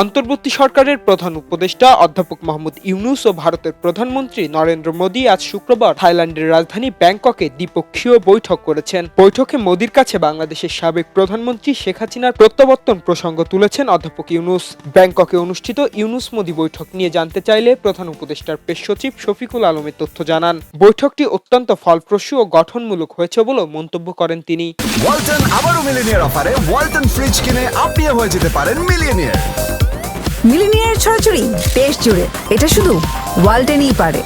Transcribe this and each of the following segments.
অন্তর্বর্তী সরকারের প্রধান উপদেষ্টা অধ্যাপক মোহাম্মদ ইউনুস ও ভারতের প্রধানমন্ত্রী নরেন্দ্র মোদী আজ শুক্রবার থাইল্যান্ডের রাজধানী ব্যাংককে দ্বিপক্ষীয় বৈঠক করেছেন। বৈঠকে মোদীর কাছে বাংলাদেশের সাবেক প্রধানমন্ত্রী শেখ হাসিনার প্রত্যাবর্তন প্রসঙ্গ তুলেছেন অধ্যাপক ইউনুস। ব্যাংককে অনুষ্ঠিত ইউনুস মোদী বৈঠক নিয়ে জানতে চাইলে প্রধান উপদেষ্টার পেশ সচিব শফিকুল আলমের তথ্য জানান। বৈঠকটি অত্যন্ত ফলপ্রসূ ও গঠনমূলক হয়েছে বলেও মন্তব্য করেন তিনি। ওয়ালটন আবারও মিলিনিয়ার অফারে ওয়ালটন ফ্রিজ কিনে আপনিও হয়ে যেতে পারেন মিলিয়নিয়ার। মিলিনিয়ার ছড়াছড়ি দেশ জুড়ে। এটা শুধু ওয়ালটেনই পারে।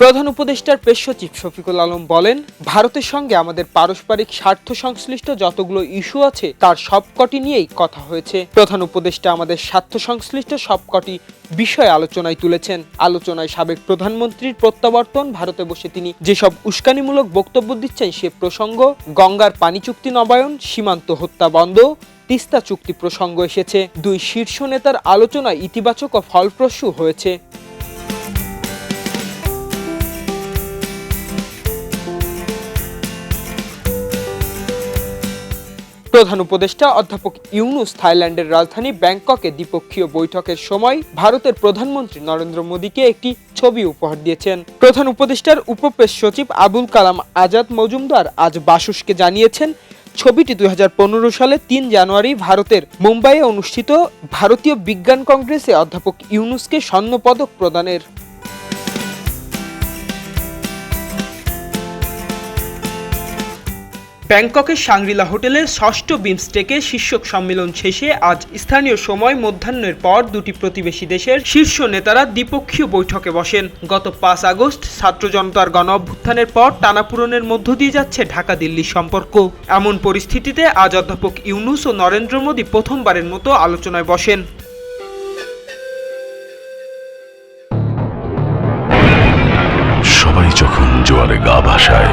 প্রধান উপদেষ্টার পেশ সচিব শফিকুল আলম বলেন, ভারতের সঙ্গে আমাদের পারস্পরিক স্বার্থ সংশ্লিষ্ট যতগুলো ইস্যু আছে, তার সবকটি নিয়েই কথা হয়েছে। প্রধান উপদেষ্টা আমাদের স্বার্থ সংশ্লিষ্ট সবকটি বিষয় আলোচনায় তুলেছেন। আলোচনায় সাবেক প্রধানমন্ত্রীর প্রত্যাবর্তন, ভারতে বসে তিনি যেসব উস্কানিমূলক বক্তব্য দিচ্ছেন, সে প্রসঙ্গ, গঙ্গার পানি চুক্তি নবায়ন, সীমান্ত হত্যা বন্ধ তিস্তা চুক্তি প্রসঙ্গ এসেছে। দুই শীর্ষ নেতার আলোচনা ইতিবাচক ও ফলপ্রসূ হয়েছে। প্রধান উপদেষ্টা অধ্যাপক ইউনুস থাইল্যান্ডের রাজধানী ব্যাংককে দ্বিপক্ষীয় বৈঠকের সময় ভারতের প্রধানমন্ত্রী নরেন্দ্র মোদীকে একটি ছবি উপহার দিয়েছেন। প্রধান উপদেষ্টার উপপেশ সচিব আবুল কালাম আজাদ মজুমদার আজ বাসুসকে জানিয়েছেন ছবিটি দু হাজার পনেরো সালে তিন জানুয়ারি ভারতের মুম্বাইয়ে অনুষ্ঠিত ভারতীয় বিজ্ঞান কংগ্রেসে অধ্যাপক ইউনুসকে স্বর্ণ পদক প্রদানের। ব্যাংককের সাংরিলা হোটেলের ষষ্ঠ বিমস্টেকে শীর্ষক সম্মেলন শেষে আজ স্থানীয় সময় মধ্যাহ্নের পর দুটি প্রতিবেশী দেশের শীর্ষ নেতারা দ্বিপক্ষীয় বৈঠকে বসেন। গত পাঁচ আগস্ট ছাত্র জনতার গণ অভ্যুত্থানের পর টানাপূরণের মধ্য দিয়ে যাচ্ছে ঢাকা দিল্লির সম্পর্ক। এমন পরিস্থিতিতে আজ অধ্যাপক ইউনুস ও নরেন্দ্র মোদী প্রথমবারের মতো আলোচনায় বসেন। সবাই যখন জোয়ারে গা ভাসায়